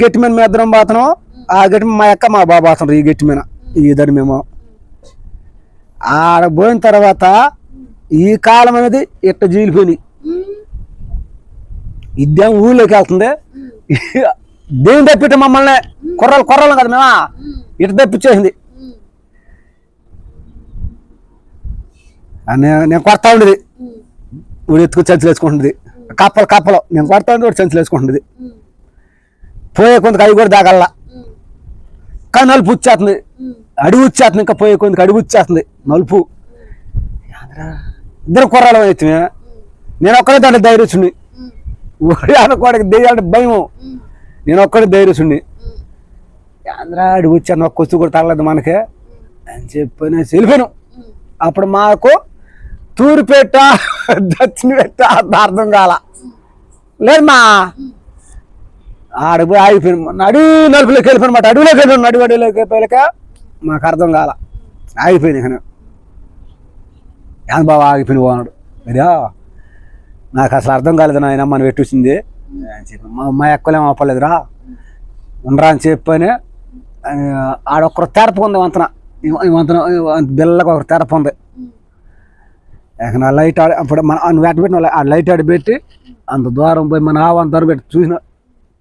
గట్టి మీద మీ ఇద్దరం పోతున్నాం ఆ గట్టి మా అక్క మా బాబా పోతున్నారు ఈ గట్టి మీద. ఈ ఇద్దరు మేము. ఆడ పోయిన తర్వాత ఈ కాలం అనేది ఇట్ట జీలిపోయి ఇద్దేం ఊళ్ళోకి వెళ్తుంది. దేని తప్పిట మమ్మల్ని కుర్రలు కుర్రలు కదా మేమా? ఇట తప్పించేసింది. నేను కొడతా ఉండేది. ఇప్పుడు ఎత్తుకు చంచులు వేసుకుంటుంది కప్పలు కప్పలు. నేను కొడతా ఉండి వాడు చంచులు వేసుకుంటుంది పోయే కొంత అవి కూడా దాగల్లా. కానీ నలుపు వచ్చేస్తుంది. అడుగు వచ్చేస్తుంది ఇంకా పోయే కొంత అడుగు వచ్చేస్తుంది. నలుపు. ఇద్దరు కుర్రాలు అయితే నేను ఒక్కడే దాంట్లో ధైర్యచుండి ఊడి అనుకోవడానికి దెయ్యాలంటే భయం నేను ఒక్కడే ధైర్యచుండి ఆంధ్రా అడుగు వచ్చాను ఒక్క కొచ్చు కూడా తగలేదు మనకే. అని చెప్పి వెళ్ళిపోయాను. అప్పుడు మాకు తూరుపేట దక్షిణపేట అర్థం కాల. లేదు మా. ఆడిపోయి ఆగిపోయిన నడు నలుపులోకి వెళ్ళిపోయినమాట అడవిలోకి వెళ్ళిపోయాను నడు అడవిలోకి వెళ్ళిపోయాక మాకు అర్థం కాల. ఆగిపోయింది ఇక నేను. బాబా ఆగిపోయిన పోనాడు అదే నాకు అసలు అర్థం కాలేదు నాయన మనం పెట్టింది అని చెప్పి మా మా ఎక్కలేం ఆపలేదురా ఉండరా అని చెప్పని ఆడొక్కరు తెరపు ఉంది వంతన వంతన బిల్లకి ఒక తెరప ఉంది. నా లైట్ ఆడి అప్పుడు మన నువ్వు ఎట్ట పెట్టిన ఆ లైట్ ఆడి పెట్టి అంత దూరం పోయి మన ఆవు దూరం పెట్టి చూసిన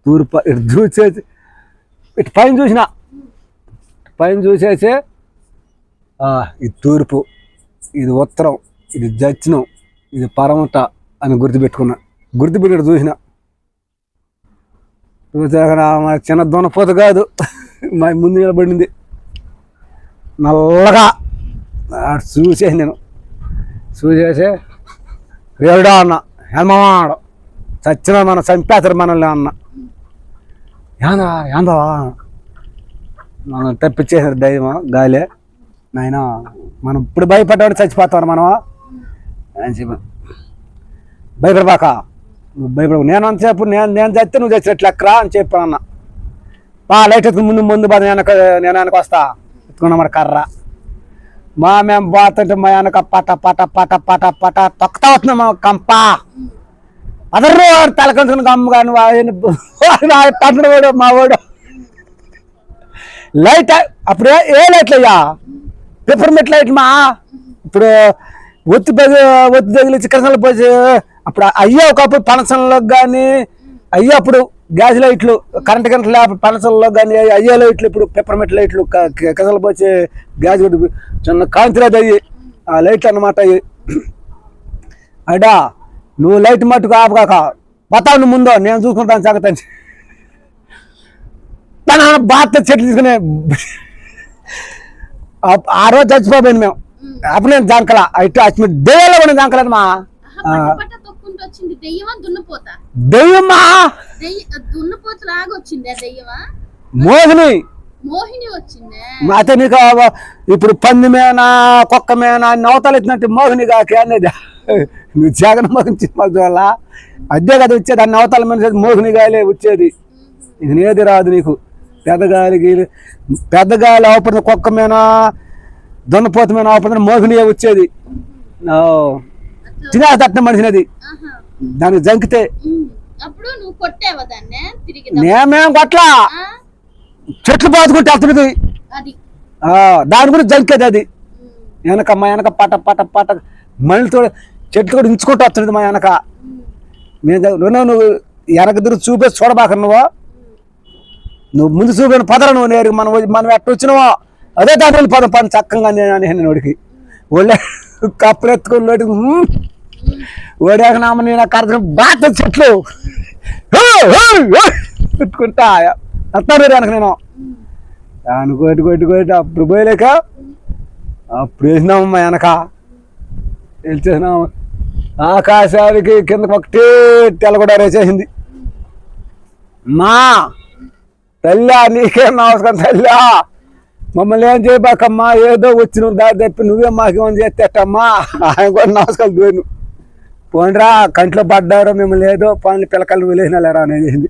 తూర్పు ఇటు చూసేసి ఇటు పైన చూసిన పైన చూసేసి ఆ, ఇది తూర్పు ఇది ఉత్తరం ఇది దక్షిణం ఇది పరమట అని గుర్తుపెట్టుకున్నా. గుర్తుపెట్టి చూసిన. చూసాక మా చిన్న దొనపోత కాదు. మా ముందు నిలబడింది. నల్లగా. చూసేసి నేను. చూసేసి రేడా అన్న హేమవాడు చచ్చిన మన చంపేస్తారు మనల్ని అన్న. ఏందా ఏందా మనం తప్పించేసారు దైవం గాలి. నాయన మనం ఇప్పుడు భయపడ్డాడు చచ్చిపోతాం మనం అని చెప్పి. భయపడబాక. నువ్వు భయపడకు. నేను అంతసేపు నేను నేను చస్తే నువ్వు చచ్చినట్లు ఎక్కరా అని చెప్పాను అన్న. బా లైట్ ఎత్తుకు ముందు ముందు బాధ నేను వెనక- నేను వెనక వస్తా. ఎత్తుకున్నా మరి కర్ర. మా మేము పోతుంటే మా వెనక పట పట పట పట పట తొక్కతా వస్తున్నాం కంపా కంప. అదర్రో తలకంచుకుని గమ్ముగా నువ్వు ఆయన వాడు మా వాడు. లైట్ అప్పుడు ఏ- లైట్లు అయ్యా? పెప్పర్మెంట్ లైట్ మా? ఇప్పుడు ఒత్తి పది ఒత్తి తగిలించి కృష్ణలు పోసి అప్పుడు అయ్యా ఒకప్పుడు పనసంలోకి కానీ అయ్యా అప్పుడు గ్యాస్ లైట్లు కరెంట్ కరెంట్ లేకపోతే పనసంలో కానీ అయ్యే లైట్లు ఇప్పుడు పెప్పర్మెంట్ లైట్లు కసలు పోసి గ్యాస్ చిన్న కాంతిరాదు అయ్యి ఆ లైట్లు అన్నమాట అయ్యి. అడా నువ్వు లైట్ మట్టుకు ఆపగాక పోతావు నువ్వు ముందో నేను చూసుకుంటాను సంగతి. తన బాధ చెట్లు తీసుకునే ఆ- రోజు చచ్చిపోయాను మేము. అప్పుడు నేను జాంకల ఇటు అచ్చి దెయ్యాలో కూడా దెయ్యమ్మా మోహిని. అయితే నీకు ఇప్పుడు పంది మేనా కుక్క మేనా నవతలు ఇచ్చినట్టు మోహిని కాకి అనేది. నువ్వు జగన్ మోహన్ సినిమా చూడాల? అదే కదా వచ్చేది ఆ నవతల మీద మోహిని గాలే వచ్చేది. ఇక నేది రాదు నీకు. పెద్ద గాలి గీలి పెద్ద గాలి అవపడిన కుక్క మీద దున్నపోత మీద అవపడిన మోహినియే వచ్చేది. ఓ. తినేస్తట్ట మనిషినది. జంకితే. దాన్ని? తిరిగి నేమేం కొట్లా? చెట్లు బాదుకుంటే వెళ్తున్నది దాని గురించి జంకేది అది. ఉమ్. వెనక పట పట పట. మళ్ళీతో చెట్లు కూడా ఇంచుకుంటూ వస్తుంది మా వెనక. దగ్గర- నువ్వు నువ్వు వెనక తిరిగి చూపేసి చూడబాక నువ్వు నువ్వు ముందు చూపిన పదర నువ్వు నేరు మనం మనం ఎట్ట వచ్చినావో? అదే దాని పదం. పని చక్కగా నేను నేను వాడికి. ఒళ్ళే కప్పులు ఎత్తుకొని నోటికి "హ్మ్." ఓడాక నామ నేను కరచిన బాత చెట్లు. పెట్టుకుంటా. వస్తాను వెనక నేను. అనుకోటి కొట్టి కొట్టి అప్పుడు పోయలేక అప్పుడు వేసినామమ్మా వెనక. వెళ్ళి వెళ్ళేసినాము ఆకాశానికి కింద ఒకటి తెల్లగొడ వేసేసింది మా తల్లా నీకే నమస్కారం తల్లా? మమ్మల్ని ఏం చేయబాకమ్మా? ఏదో వచ్చి దారి తప్పి నువ్వే మాకేమని చేస్తేటమ్మా ఆయన కూడా నమస్కారం దోను పోండ్రా కంట్లో పడ్డారో మిమ్మల్ని ఏదో పనులు పిల్లకలు వెళ్ళేసిన లేరా అనేది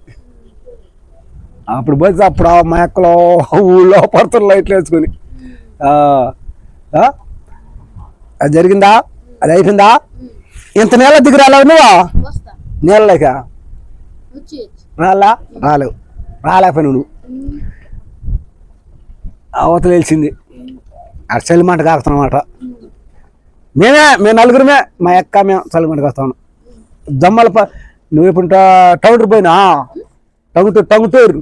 అప్పుడు పోతే అప్పుడు ఆ మేకలో ఊళ్ళో పడుతున్న లైట్లు వేసుకొని. అది జరిగిందా? అది అయిపోయిందా? ఇంత నేల దిగి రాలేవు నువ్వు? వచ్చి రాలా? రాలేవు. రాలేకపోయినావు నువ్వు. అవతల తెలిసింది ఆ చలిమంట కాకుతున్నమాట మేమే మేము నలుగురమే మా అక్క మేము చలిమంట కాస్తాను జమ్మల ప నువ్వు ఇప్పుడు టౌన్ పోయినా టంగుటూరు టంగుటూరు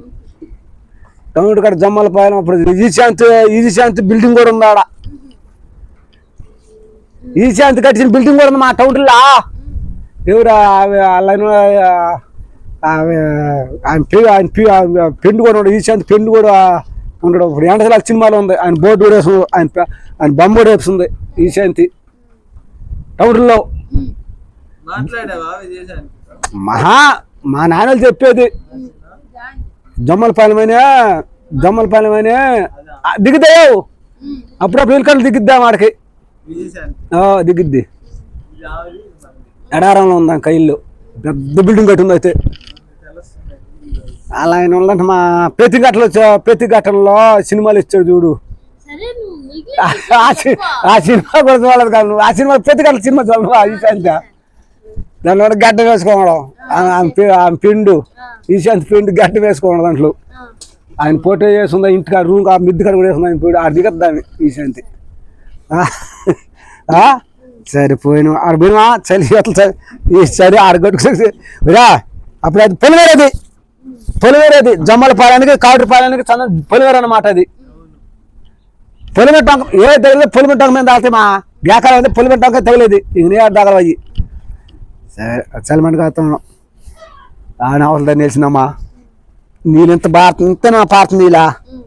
టంగుటూరు కాడ జమ్మల పైన అప్పుడు ఈశాంత్ ఈశాంత్ బిల్డింగ్ కూడా ఉంది ఆడ ఈశాంత్ కట్టిన బిల్డింగ్ కూడా ఉంది మా టౌన్లో ఆమె ఆయన పెండు కూడా ఉండడు ఈశాంత్ పెండు కూడా ఉండడు ఇప్పుడు ఎండసలాక్ సినిమాలో ఉంది. ఆయన బోర్డు కూడా వేస్తుంది ఆయన ఆయన బొమ్మ కూడా వేస్తుంది ఈశాంతి టౌన్లో ఉమ్, మాట్లాడావా విజయశాంతి మహా మా నాన్నలు చెప్పేది. జమ్మలపాలెమనే జమ్మలపాలెమనే దిగుతావు. ఉమ్, అప్పుడప్పుడు వెళ్ళి దిగిద్దాం వాడికి విజయశాంతి ఆ, దిగిద్ది. ఎడారంలో ఉందాం కైల్లో పెద్ద బిల్డింగ్ కట్టి ఉంది అయితే అలా ఆయన ఉందంటే మా ప్రతి గట్టలో ప్రతి గట్టంలో సినిమాలు ఇచ్చాడు చూడు. ఆ ఆ సినిమా కూడా చూడలేదు కాదు. ఆ సినిమా ప్రతి గంటల సినిమా చూడవు ఈశాంత. దాని వల్ల గడ్డ వేసుకోవడం. ఆ- ఆమె పిండు. ఈశాంత్ పిండు గడ్డ వేసుకోవడం దాంట్లో. ఆ, ఆయన ఫోటో వేస్తుందా ఇంటికాడ రూమ్ ఆ మిద్ది కాడ కూడా వేస్తుంది ఆయన పోయి ఆడ దిగద్దా ఆమె ఈశాంతి. ఆ? ఆ? చలి అట్లా ఈ చలి ఆడ అప్పుడు అది పొలివేరేది. పొలివేరేది జమ్మల పాలనికి కాటు పాలనికి చంద్ర పొలివేరు అనమాట అది. పొలిమెట్ టొంక ఏ తగిలేదు పొలిమెట్ టొంక మీద తాగితే మా గ్యాకాలం అయితే పొలిమెట్ టొంక తగిలేదు ఇంక దాకా అయ్యి సరే చలిమంట కాస్తాను ఆయన అవసరం తెలిసిందమ్మా నీళ్ళు ఎంత భారత ఇంత నా పారుతుంది ఇలా ఉమ్,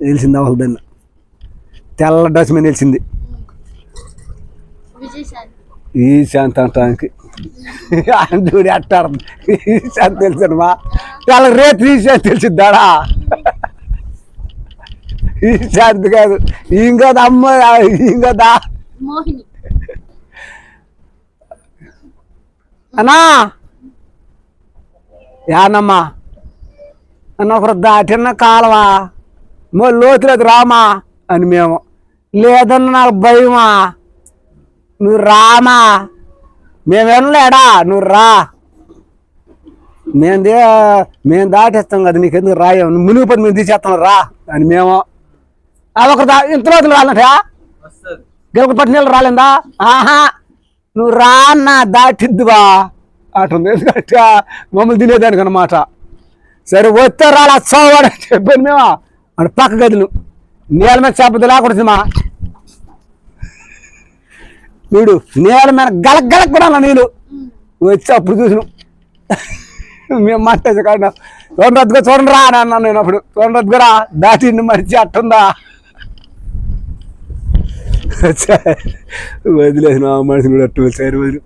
తెలిసింది అవసరం తెల్ల డ్రెస్ మీద తెలిసింది విజయశాంతి. ఈ శాంతి అంటానికి చూడి అట్టాడు ఈ శాంతి తెలిసాను మా తెల్ల రేపు ఈ శాంతి తెలిసిద్దాడా ఈ శాంతి కాదు ఇంకోది అమ్మ ఇంకోదా మోహిని. అన్నా! యానమ్మా! అన్న ఒకరు దాటిన కాలవా మో లోతులేదు రామా? అని మేము లేదన్న నాకు భయమా? నువ్వు రామా మేము నువ్వు రా. మేము దే మేము దాటేస్తాం కదా నీకెందుకు రాయం నువ్వు మునిగి పని మేము తీసేస్తాం రా అని మేము. అది ఒకరు దా ఇంత రోజులు రాలంటే? గెలుపు పట్టిన నీళ్ళు రాలేదా? ఆహా. నువ్వు రా అన్న దాటిద్దువా? అంటుంది. ఎందుకంటే మమ్మల్ని తినేదానికి అనమాట సరే వస్తే రాలా చోవాడు చెప్పాను మేము. అని పక్క గదులు. నేల మీద చేపద్దు లేకూడదు మా. వీడు నేల మీద గలక్ గలక్ కూడా నీళ్ళు. వచ్చి అప్పుడు చూసిన మేము మాట్లాడే కాడ చూడండి రద్దుగా చూడండి రా అని అన్నాను నేను అప్పుడు. చూడండి రద్దుగా దాటి మరిచి అట్టుందా. వదిలేదు ఆ మనిషిని కూడా అట్టు వచ్చారు వదిలి